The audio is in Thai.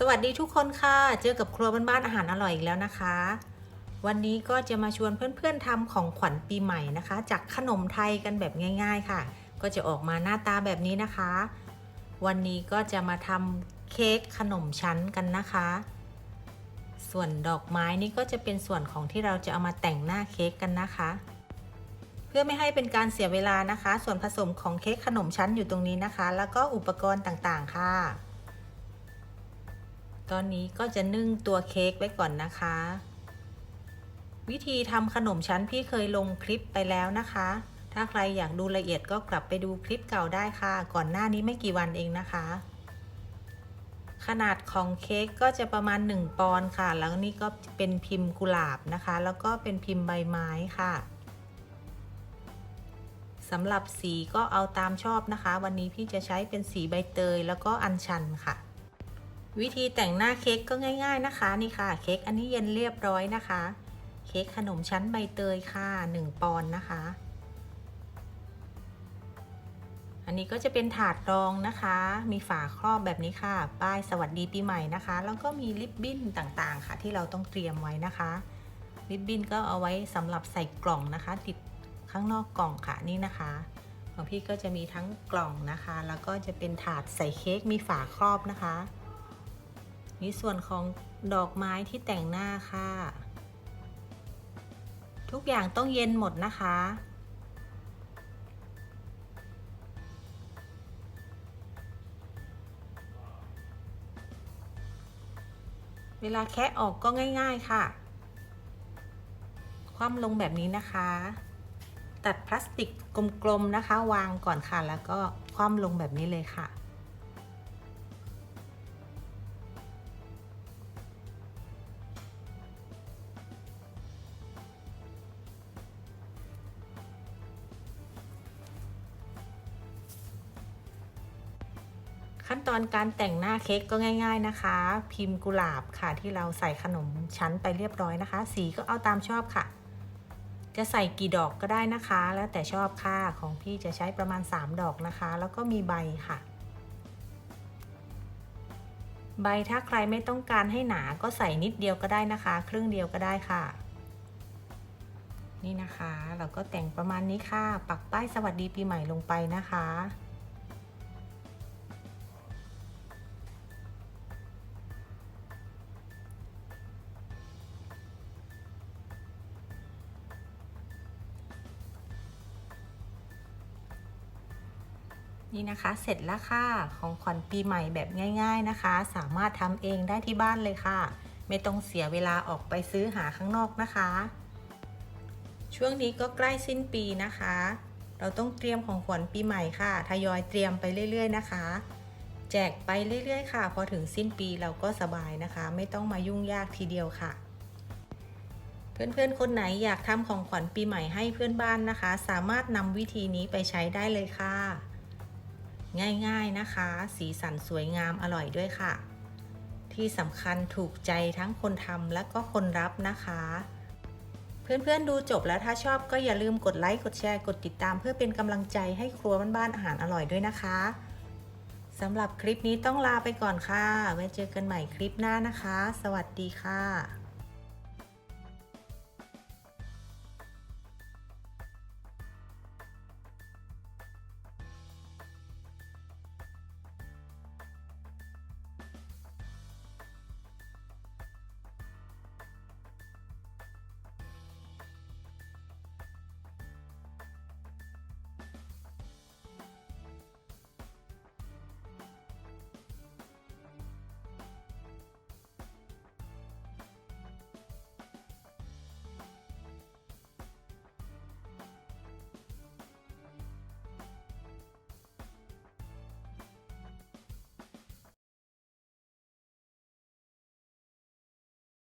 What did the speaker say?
สวัสดีทุกคนค่ะ เจอกับครัวบ้านๆอาหารอร่อยอีกแล้วนะคะ วันนี้ก็จะมาชวนเพื่อนๆทำของขวัญปีใหม่นะคะ จากขนมไทยกันแบบง่าย ๆค่ะ ก็จะออกมาหน้าตาแบบนี้นะคะ วันนี้ก็จะมาทำเค้กขนมชั้นกันนะคะ ส่วนดอกไม้นี่ก็จะเป็นส่วนของที่เราจะเอามาแต่งหน้าเค้กกันนะคะ เพื่อไม่ให้เป็นการเสียเวลานะคะ ส่วนผสมของเค้กขนมชั้นอยู่ตรงนี้นะคะ แล้วก็อุปกรณ์ต่างๆ ค่ะ ตอนนี้ก็จะนึ่งตัวเค้กไว้ก่อนนะคะ วิธีทำขนมชั้นพี่เคยลงคลิปไปแล้วนะคะ ถ้าใครอยากดูละเอียดก็กลับไปดูคลิปเก่าได้ค่ะ ก่อนหน้านี้ไม่กี่วันเองนะคะ ขนาดของเค้กก็จะประมาณ 1 ปอนด์ค่ะ แล้วนี่ก็เป็นพิมพ์กุหลาบนะคะ แล้วก็เป็นพิมพ์ใบไม้ค่ะสำหรับสีก็เอาตามชอบนะคะ วันนี้พี่จะใช้เป็นสีใบเตยแล้วก็อัญชันค่ะ วิธีแต่งหน้าเค้กก็ง่าย ๆนะคะนี่ค่ะ เค้กอันนี้เย็นเรียบร้อยนะคะ เค้กขนมชั้นใบเตยค่ะ1ปอนด์นะคะ อันนี้ก็จะเป็นถาดรองนะคะ มีฝาครอบแบบนี้ค่ะ ป้ายสวัสดีปีใหม่นะคะ แล้วก็มีลิปบิ้นต่างๆค่ะ ที่เราต้องเตรียมไว้นะคะลิปบิ้นก็เอาไว้สำหรับใส่กล่องนะคะ ติดข้างนอกกล่องค่ะนี่นะคะของพี่ก็จะมีทั้งกล่องนะคะ แล้วก็จะเป็นถาดใส่เค้กมีฝาครอบนะคะ นี่ส่วนของดอกไม้ที่แต่งหน้าค่ะ ทุกอย่างต้องเย็นหมดนะคะ เวลาแคะออกก็ง่าย ๆค่ะ คว่ำลงแบบนี้นะคะ ตัดพลาสติกกลมๆนะคะ วางก่อนค่ะ แล้วก็คว่ำลงแบบนี้เลยค่ะ ขั้นตอนการแต่งหน้าเค้กก็ง่าย ๆนะคะ พิมพ์กุหลาบค่ะที่เราใส่ขนมชั้นไปเรียบร้อยนะคะ สีก็เอาตามชอบค่ะ จะใส่กี่ดอกก็ได้นะคะ แล้วแต่ชอบค่ะ ของพี่จะใช้ประมาณ 3 ดอกนะคะ แล้วก็มีใบค่ะ ใบถ้าใครไม่ต้องการให้หนาก็ใส่นิดเดียวก็ได้นะคะ ครึ่งเดียวก็ได้ค่ะ นี่นะคะ เราก็แต่งประมาณนี้ค่ะ ปักป้ายสวัสดีปีใหม่ลงไปนะคะ นี่นะคะเสร็จแล้วค่ะของขวัญปีใหม่แบบง่าย ๆนะคะ สามารถทำเองได้ที่บ้านเลยค่ะ ไม่ต้องเสียเวลาออกไปซื้อหาข้างนอกนะคะ ช่วงนี้ก็ใกล้สิ้นปีนะคะ เราต้องเตรียมของขวัญปีใหม่ค่ะทยอยเตรียมไปเรื่อย ๆ นะคะ แจกไปเรื่อย ๆ ค่ะ พอถึงสิ้นปีเราก็สบายนะคะ ไม่ต้องมายุ่งยากทีเดียวค่ะเพื่อนๆ คนไหนอยากทำของขวัญปีใหม่ให้เพื่อนบ้านนะคะ สามารถนำวิธีนี้ไปใช้ได้เลยค่ะ ง่ายๆนะคะ สีสันสวยงามอร่อยด้วยค่ะ ที่สำคัญถูกใจทั้งคนทำและก็คนรับนะคะ เพื่อนๆดูจบแล้วถ้าชอบก็อย่าลืมกดไลค์กดแชร์กดติดตาม เพื่อเป็นกำลังใจให้ครัวบ้านๆอาหารอร่อยด้วยนะคะสำหรับคลิปนี้ต้องลาไปก่อนค่ะ ไว้เจอกันใหม่คลิปหน้านะคะ สวัสดีค่ะ